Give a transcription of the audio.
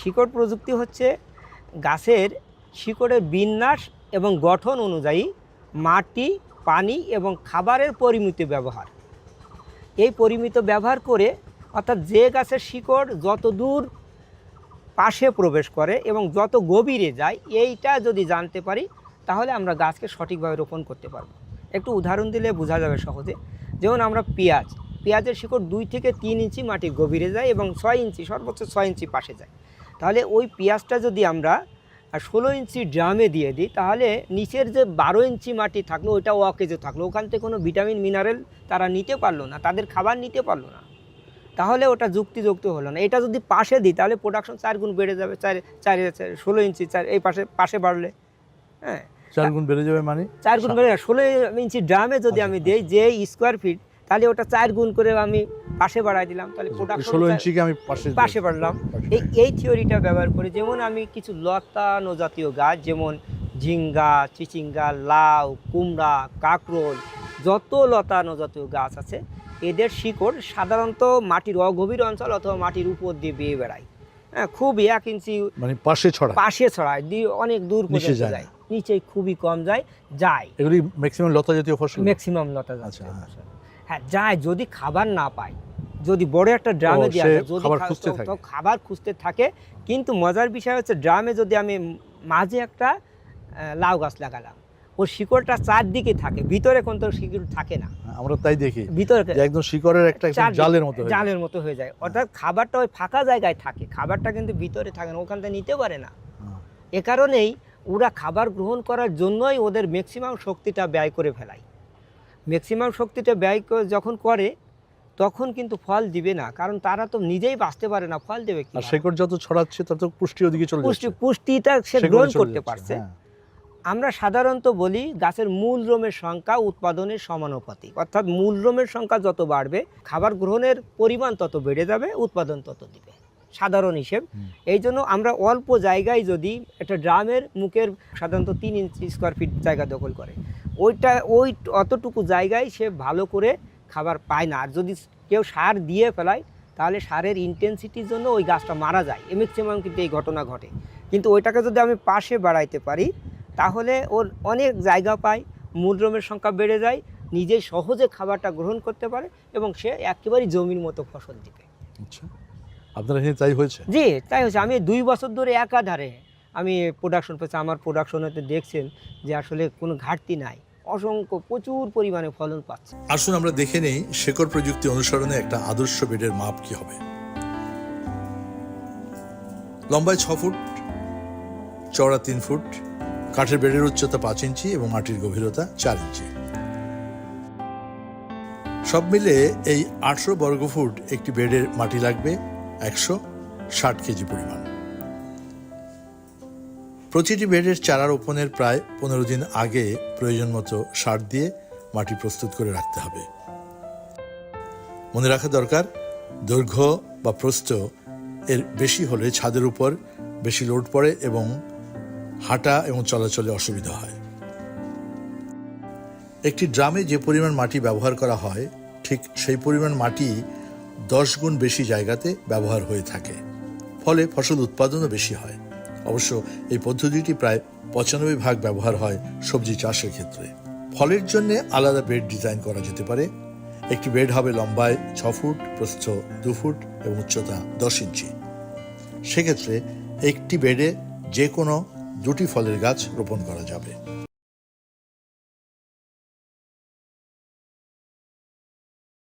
শিকড় প্রযুক্তি হচ্ছে গাছের শিকড়ের বিন্যাস এবং গঠন অনুযায়ী মাটি, পানি এবং খাবারের পরিমিত ব্যবহার। এই পরিমিত ব্যবহার করে অর্থাৎ যে গাছের শিকড় যত দূর পাশে প্রবেশ করে এবং যত গভীরে যায়, এইটা যদি জানতে পারি, তাহলে আমরা গাছকে সঠিকভাবে রোপণ করতে পারব। একটু উদাহরণ দিলে বোঝা যাবে সহজে। যেমন আমরা পেঁয়াজ, পেঁয়াজের শিকড় দুই থেকে তিন ইঞ্চি মাটির গভীরে যায় এবং ছয় ইঞ্চি, সর্বোচ্চ ছয় ইঞ্চি পাশে যায়। তাহলে ওই পেঁয়াজটা যদি আমরা ষোলো ইঞ্চি ড্রামে দিয়ে দিই তাহলে নিচের যে বারো ইঞ্চি মাটি থাকল ওইটা অকেজে থাকল। ওখান থেকে কোনো ভিটামিন মিনারেল তারা নিতে পারল না তাদের খাবার নিতে পারল না। তাহলে ওটা যুক্তিযুক্ত হলো না। এটা যদি পাশে দিই তাহলে প্রোডাকশন চার গুণ বেড়ে যাবে চার চার চার- ষোলো ইঞ্চি চার এই পাশে পাশে বাড়লে। হ্যাঁ চার গুণ বেড়ে যাবে মানে? চার গুণ বেড়ে ষোলো ইঞ্চি ড্রামে যদি আমি দিই যে স্কোয়ার ফিট তাহলে ওটা চার গুণ করে আমি পাশে বাড়াই দিলাম তাহলে প্রোডাকশন ষোলো ইঞ্চিকে আমি পাশে পাশে বাড়লাম। এই এই থিওরিটা ব্যবহার করে যেমন আমি কিছু লতানো জাতীয় গাছ যেমন ঝিঙ্গা চিচিঙ্গা লাউ কুমড়া কাঁকরোল যত লতানো জাতীয় গাছ আছে এদের শিকড় সাধারণত মাটির অগভীর অঞ্চল অথবা মাটির উপর দিয়ে বেয়ে বেড়ায়। হ্যাঁ খুব এক ইঞ্চি মানে পাশে ছড়া পাশে ছড়ায় দিয়ে অনেক দূর নিচে পর্যন্ত যায়। নিচে খুবই কম যায় যায়। এগুলি ম্যাক্সিমাম লতা জাতীয় ফসল? ম্যাক্সিমাম লতা আচ্ছা, জাতীয় হ্যাঁ। ফসল। হ্যাঁ যায় যদি খাবার না পায়। যদি বড় একটা ড্রামে দেওয়া যায় যদি খাবার খুঁজতে থাকে। তো খাবার খুঁজতে থাকে। কিন্তু মজার বিষয় হচ্ছে ড্রামে যদি আমি মাঝে একটা লাউ গাছ লাগালাম ওর শিকড়টা চারদিকে থাকে ভিতরে কোন তো শিকড় থাকে না। আমরা তাই দেখি ভিতরে একদম শিকড়ের একটা জালের মতো হয়ে জালের মতো হয়ে যায়। অর্থাৎ খাবারটা ওই ফাঁকা জায়গায় থাকে খাবারটা কিন্তু ভিতরে থাকে না ওখান থেকে নিতে পারে না। হ্যাঁ। এ কারণেই ওরা খাবার গ্রহণ করার জন্যই ওদের ম্যাক্সিমাম শক্তিটা ব্যয় করে ফেলায়। ম্যাক্সিমাম শক্তিটা ব্যয় যখন করে তখন কিন্তু ফল দিবে না। কারণ তারা তো নিজেই বাঁচতে পারে না ফল দেবে কি শেকড় যত ছড়াচ্ছে তত পুষ্টি ওদিকে চলে পুষ্টি পুষ্টিটা সে গ্রহণ করতে পারছে। হ্যাঁ। আমরা সাধারণত বলি গাছের মূল রোমের সংখ্যা উৎপাদনের সমানুপাতিক অর্থাৎ মূল রোমের সংখ্যা যত বাড়বে খাবার গ্রহণের পরিমাণ তত বেড়ে যাবে উৎপাদন তত দিবে। সাধারণ হিসেব। এই জন্য আমরা অল্প জায়গায় যদি একটা ড্রামের মুখের সাধারণত তিন ইঞ্চি স্কোয়ার ফিট জায়গা দখল করে ওইটা ওই অতটুকু জায়গায় সে ভালো করে খাবার পায় না। আর যদি কেউ সার দিয়ে ফেলায় তাহলে সারের ইন্টেন্সিটির জন্য ওই গাছটা মারা যায়। ম্যাক্সিমাম কিন্তু এই ঘটনা ঘটে। কিন্তু ওইটাকে যদি আমি পাশে বাড়াইতে পারি তাহলে ওর অনেক জায়গা পায় মূলরমের সংখ্যা বেড়ে যায় নিজে সহজে খাবারটা গ্রহণ করতে পারে এবং সে একেবারেই জমির মতো ফসল দিবে। আচ্ছা। আপনার এখানে তাই হয়েছে? জি তাই হচ্ছে আমি দুই বছর ধরে একাধারে আমি প্রোডাকশন পেয়েছি। আমার প্রোডাকশন প্রোডাকশনেতে দেখছেন যে আসলে কোনো ঘাটতি নাই। অসংখ্য, প্রচুর পরিমাণে ফলন পাচ্ছে। আসুন আমরা দেখে নেই শেকড় প্রযুক্তি অনুসরণে একটা আদর্শ বেডের মাপ কি হবে। লম্বায় ছ ফুট, চওড়া তিন ফুট, কাঠের বেডের উচ্চতা পাঁচ ইঞ্চি এবং মাটির গভীরতা চার ইঞ্চি। সব মিলে এই আটশো বর্গফুট একটি বেডের মাটি লাগবে একশো ষাট কেজি পরিমাণ। প্রতিটি বেডের চারা রোপণের প্রায় পনেরো দিন আগে প্রয়োজন মতো সার দিয়ে মাটি প্রস্তুত করে রাখতে হবে। মনে রাখা দরকার, দৈর্ঘ্য বা প্রস্থ এর বেশি হলে ছাদের উপর বেশি লোড পড়ে এবং হাঁটা এবং চলাচলে অসুবিধা হয়। একটি ড্রামে যে পরিমাণ মাটি ব্যবহার করা হয়, ঠিক সেই পরিমাণ মাটি দশ গুণ বেশি জায়গাতে ব্যবহার হয়ে থাকে, ফলে ফসল উৎপাদনও বেশি হয়। অবশ্য এই পদ্ধতিটি প্রায় পঁচানব্বই ভাগ ব্যবহার হয় সবজি চাষের ক্ষেত্রে। ফলের জন্য আলাদা বেড ডিজাইন করা যেতে পারে। একটি বেড হবে লম্বায় ছ ফুট, প্রস্থ দু ফুট এবং উচ্চতা দশ ইঞ্চি। সেক্ষেত্রে একটি বেডে যে কোনো দুটি ফলের গাছ রোপণ করা যাবে।